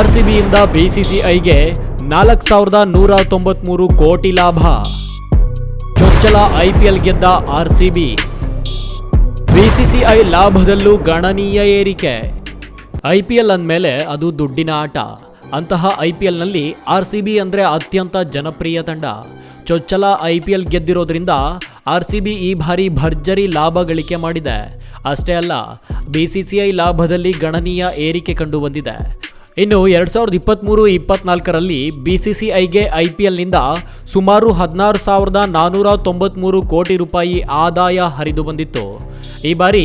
ಆರ್ಸಿಬಿಯಿಂದ ಬಿಸಿಸಿಐಗೆ ನಾಲ್ಕು ಸಾವಿರದ ನೂರ ತೊಂಬತ್ಮೂರು ಕೋಟಿ ಲಾಭ. ಚೊಚ್ಚಲ ಐಪಿಎಲ್ ಗೆದ್ದ ಆರ್ಸಿಬಿ. ಬಿಸಿಸಿಐ ಲಾಭದಲ್ಲೂ ಗಣನೀಯ ಏರಿಕೆ. ಐಪಿಎಲ್ ಅಂದಮೇಲೆ ಅದು ದುಡ್ಡಿನ ಆಟ. ಅಂತಹ ಐಪಿಎಲ್ನಲ್ಲಿ ಆರ್ ಸಿ ಬಿ ಅಂದರೆ ಅತ್ಯಂತ ಜನಪ್ರಿಯ ತಂಡ. ಚೊಚ್ಚಲ ಐಪಿಎಲ್ ಗೆದ್ದಿರೋದ್ರಿಂದ ಆರ್ ಸಿ ಬಿ ಈ ಬಾರಿ ಭರ್ಜರಿ ಲಾಭ ಗಳಿಕೆ ಮಾಡಿದೆ. ಅಷ್ಟೇ ಅಲ್ಲ, ಬಿಸಿಸಿಐ ಲಾಭದಲ್ಲಿ ಗಣನೀಯ ಏರಿಕೆ ಕಂಡು ಬಂದಿದೆ ಇನ್ನು ಎರಡ್ ಸಾವಿರದ ಇಪ್ಪತ್ತ್ಮೂರು ಇಪ್ಪತ್ನಾಲ್ಕರಲ್ಲಿ ಬಿ ಸಿ ಸಿ ಐಗೆ ಐ ಪಿ ಎಲ್ನಿಂದ ಸುಮಾರು ಹದಿನಾರು ಸಾವಿರದ ನಾನ್ನೂರ ತೊಂಬತ್ತ್ಮೂರು ಕೋಟಿ ರೂಪಾಯಿ ಆದಾಯ ಹರಿದು ಬಂದಿತ್ತು. ಈ ಬಾರಿ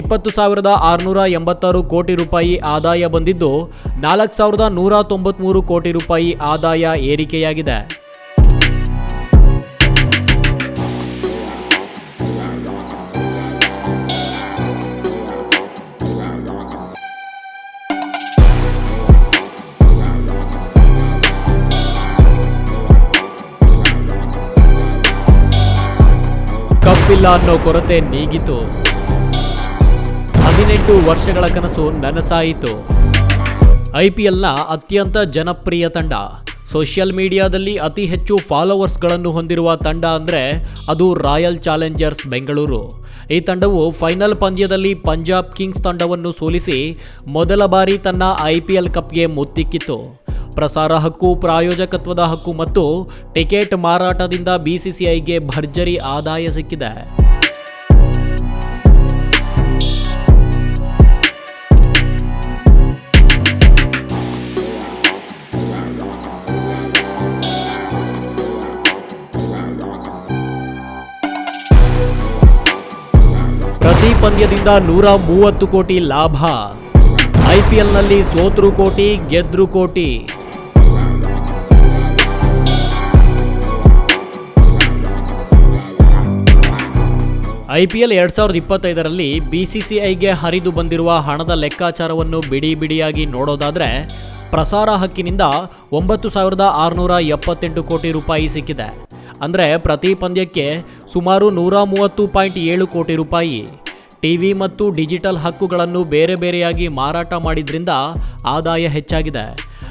ಇಪ್ಪತ್ತು ಸಾವಿರದ ಆರುನೂರ ಎಂಬತ್ತಾರು ಕೋಟಿ ರೂಪಾಯಿ ಆದಾಯ ಬಂದಿದ್ದು, ನಾಲ್ಕು ಸಾವಿರದ ನೂರ ತೊಂಬತ್ತ್ಮೂರು ಕೋಟಿ ರೂಪಾಯಿ ಆದಾಯ ಏರಿಕೆಯಾಗಿದೆ. ಕಪ್ಪಿಲ್ಲ ಅನ್ನೋ ಕೊರತೆ ನೀಗಿತು. ಹದಿನೆಂಟು ವರ್ಷಗಳ ಕನಸು ನನಸಾಯಿತು. ಐಪಿಎಲ್ನ ಅತ್ಯಂತ ಜನಪ್ರಿಯ ತಂಡ. ಸೋಷಿಯಲ್ ಮೀಡಿಯಾದಲ್ಲಿ ಅತಿ ಹೆಚ್ಚು ಫಾಲೋವರ್ಸ್ಗಳನ್ನು ಹೊಂದಿರುವ ತಂಡ ಅಂದರೆ ಅದು ರಾಯಲ್ ಚಾಲೆಂಜರ್ಸ್ ಬೆಂಗಳೂರು. ಈ ತಂಡವು ಫೈನಲ್ ಪಂದ್ಯದಲ್ಲಿ ಪಂಜಾಬ್ ಕಿಂಗ್ಸ್ ತಂಡವನ್ನು ಸೋಲಿಸಿ ಮೊದಲ ಬಾರಿ ತನ್ನ ಐ ಪಿ ಎಲ್ ಕಪ್ಗೆ ಮುತ್ತಿಕ್ಕಿತು. ಪ್ರಸಾರ ಹಕ್ಕು, ಪ್ರಾಯೋಜಕತ್ವದ ಹಕ್ಕು ಮತ್ತು ಟಿಕೆಟ್ ಮಾರಾಟದಿಂದ ಬಿಸಿಸಿಐಗೆ ಭರ್ಜರಿ ಆದಾಯ ಸಿಕ್ಕಿದೆ. ಪ್ರತಿ ಪಂದ್ಯದಿಂದ ನೂರ ಮೂವತ್ತು ಕೋಟಿ ಲಾಭ. ಐಪಿಎಲ್ನಲ್ಲಿ ಸೋತ್ರು ಕೋಟಿ, ಗೆದ್ರು ಕೋಟಿ. ಐಪಿಎಲ್ ಎರಡ್ ಸಾವಿರದ ಇಪ್ಪತ್ತೈದರಲ್ಲಿ ಬಿಸಿಸಿಐಗೆ ಹರಿದು ಬಂದಿರುವ ಹಣದ ಲೆಕ್ಕಾಚಾರವನ್ನು ಬಿಡಿ ಬಿಡಿಯಾಗಿ ನೋಡೋದಾದರೆ ಪ್ರಸಾರ ಹಕ್ಕಿನಿಂದ ಒಂಬತ್ತು ಸಾವಿರದ ಆರುನೂರ ಎಪ್ಪತ್ತೆಂಟು ಕೋಟಿ ರೂಪಾಯಿ ಸಿಕ್ಕಿದೆ. ಅಂದರೆ ಪ್ರತಿ ಪಂದ್ಯಕ್ಕೆ ಸುಮಾರು ನೂರ ಮೂವತ್ತು ಪಾಯಿಂಟ್ ಏಳು ಕೋಟಿ ರೂಪಾಯಿ. ಟಿವಿ ಮತ್ತು ಡಿಜಿಟಲ್ ಹಕ್ಕುಗಳನ್ನು ಬೇರೆ ಬೇರೆಯಾಗಿ ಮಾರಾಟ ಮಾಡಿದ್ರಿಂದ ಆದಾಯ ಹೆಚ್ಚಾಗಿದೆ.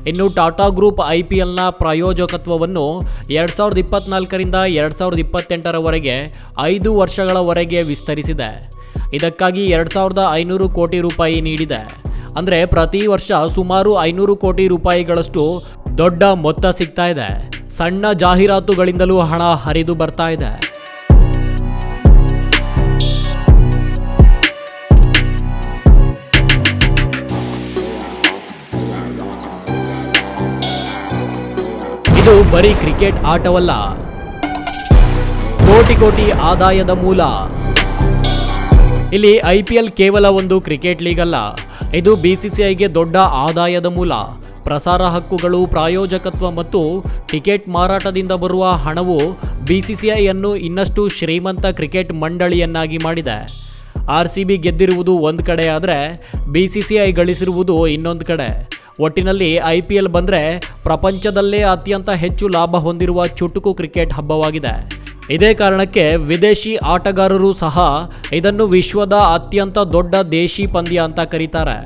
ಇನ್ನು ಟಾಟಾ ಗ್ರೂಪ್ ಐ ಪಿ ಎಲ್ನ ಪ್ರಾಯೋಜಕತ್ವವನ್ನು ಎರಡು ಸಾವಿರದ ಇಪ್ಪತ್ನಾಲ್ಕರಿಂದ ಎರಡು ಸಾವಿರದ ಇಪ್ಪತ್ತೆಂಟರವರೆಗೆ ಐದು ವರ್ಷಗಳವರೆಗೆ ವಿಸ್ತರಿಸಿದೆ. ಇದಕ್ಕಾಗಿ ಎರಡು ಸಾವಿರದ ಐನೂರು ಕೋಟಿ ರೂಪಾಯಿ ನೀಡಿದೆ. ಅಂದರೆ ಪ್ರತಿ ವರ್ಷ ಸುಮಾರು ಐನೂರು ಕೋಟಿ ರೂಪಾಯಿಗಳಷ್ಟು ದೊಡ್ಡ ಮೊತ್ತ ಸಿಗ್ತಾ ಇದೆ. ಸಣ್ಣ ಜಾಹೀರಾತುಗಳಿಂದಲೂ ಹಣ ಹರಿದು ಬರ್ತಾ ಇದೆ. ಇದು ಬರೀ ಕ್ರಿಕೆಟ್ ಆಟವಲ್ಲ. ಕೋಟಿ ಕೋಟಿ ಆದಾಯದ ಮೂಲ. ಇಲ್ಲಿ ಐ ಪಿ ಎಲ್ ಕೇವಲ ಒಂದು ಕ್ರಿಕೆಟ್ ಲೀಗ್ ಅಲ್ಲ ಇದು ಬಿಸಿಸಿಐಗೆ ದೊಡ್ಡ ಆದಾಯದ ಮೂಲ. ಪ್ರಸಾರ ಹಕ್ಕುಗಳು, ಪ್ರಾಯೋಜಕತ್ವ ಮತ್ತು ಟಿಕೆಟ್ ಮಾರಾಟದಿಂದ ಬರುವ ಹಣವು ಬಿಸಿಸಿಐಯನ್ನು ಇನ್ನಷ್ಟು ಶ್ರೀಮಂತ ಕ್ರಿಕೆಟ್ ಮಂಡಳಿಯನ್ನಾಗಿ ಮಾಡಿದೆ. ಆರ್ ಸಿ ಬಿ ಗೆದ್ದಿರುವುದು ಒಂದು ಕಡೆ ಆದರೆ ಬಿ ಸಿ ಸಿ ಐ ಗಳಿಸಿರುವುದು ಇನ್ನೊಂದು ಕಡೆ. ಒಟ್ಟಿನಲ್ಲಿ ಐ ಪಿ ಎಲ್ ಬಂದರೆ ಪ್ರಪಂಚದಲ್ಲೇ ಅತ್ಯಂತ ಹೆಚ್ಚು ಲಾಭ ಹೊಂದಿರುವ ಚುಟುಕು ಕ್ರಿಕೆಟ್ ಹಬ್ಬವಾಗಿದೆ. ಇದೇ ಕಾರಣಕ್ಕೆ ವಿದೇಶಿ ಆಟಗಾರರು ಸಹ ಇದನ್ನು ವಿಶ್ವದ ಅತ್ಯಂತ ದೊಡ್ಡ ದೇಶಿ ಪಂದ್ಯ ಅಂತ ಕರೀತಾರೆ.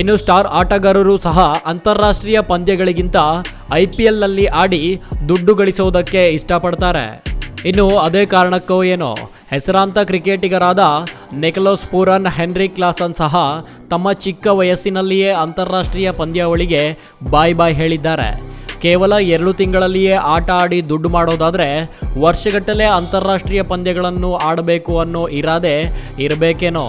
ಇನ್ನು ಸ್ಟಾರ್ ಆಟಗಾರರು ಸಹ ಅಂತಾರಾಷ್ಟ್ರೀಯ ಪಂದ್ಯಗಳಿಗಿಂತ ಐ ಪಿ ಎಲ್ನಲ್ಲಿ ಆಡಿ ದುಡ್ಡು ಗಳಿಸೋದಕ್ಕೆ ಇಷ್ಟಪಡ್ತಾರೆ. ಇನ್ನು ಅದೇ ಕಾರಣಕ್ಕೋ ಏನೋ? ಹೆಸರಾಂತ ಕ್ರಿಕೆಟಿಗರಾದ ನೆಕಲೋಸ್ ಪೂರನ್ ಹೆನ್ರಿ ಕ್ಲಾಸನ್ ಸಹ ತಮ್ಮ ಚಿಕ್ಕ ವಯಸ್ಸಿನಲ್ಲಿಯೇ ಅಂತಾರಾಷ್ಟ್ರೀಯ ಪಂದ್ಯಾವಳಿಗೆ ಬಾಯ್ ಬಾಯ್ ಹೇಳಿದ್ದಾರೆ. ಕೇವಲ ಎರಡು ತಿಂಗಳಲ್ಲಿಯೇ ಆಟ ಆಡಿ ದುಡ್ಡು ಮಾಡೋದಾದರೆ ವರ್ಷಗಟ್ಟಲೆ ಅಂತಾರಾಷ್ಟ್ರೀಯ ಪಂದ್ಯಗಳನ್ನು ಆಡಬೇಕು ಅನ್ನೋ ಇರಾದೆ ಇರಬೇಕೇನೋ?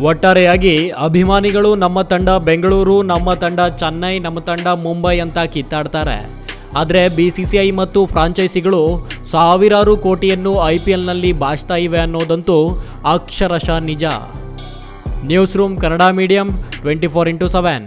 ಒಟ್ಟಾರೆಯಾಗಿ ಅಭಿಮಾನಿಗಳು ನಮ್ಮ ತಂಡ ಬೆಂಗಳೂರು, ನಮ್ಮ ತಂಡ ಚೆನ್ನೈ, ನಮ್ಮ ತಂಡ ಮುಂಬೈ ಅಂತ ಕಿತ್ತಾಡ್ತಾರೆ. ಆದರೆ ಬಿಸಿಸಿಐ ಮತ್ತು ಫ್ರಾಂಚೈಸಿಗಳು ಸಾವಿರಾರು ಕೋಟಿಯನ್ನು ಐ ಪಿ ಎಲ್ನಲ್ಲಿ ಬಾಚ್ತಾ ಇವೆ ಅನ್ನೋದಂತೂ ಅಕ್ಷರಶಃ ನಿಜ. News room Kannada medium twenty four into seven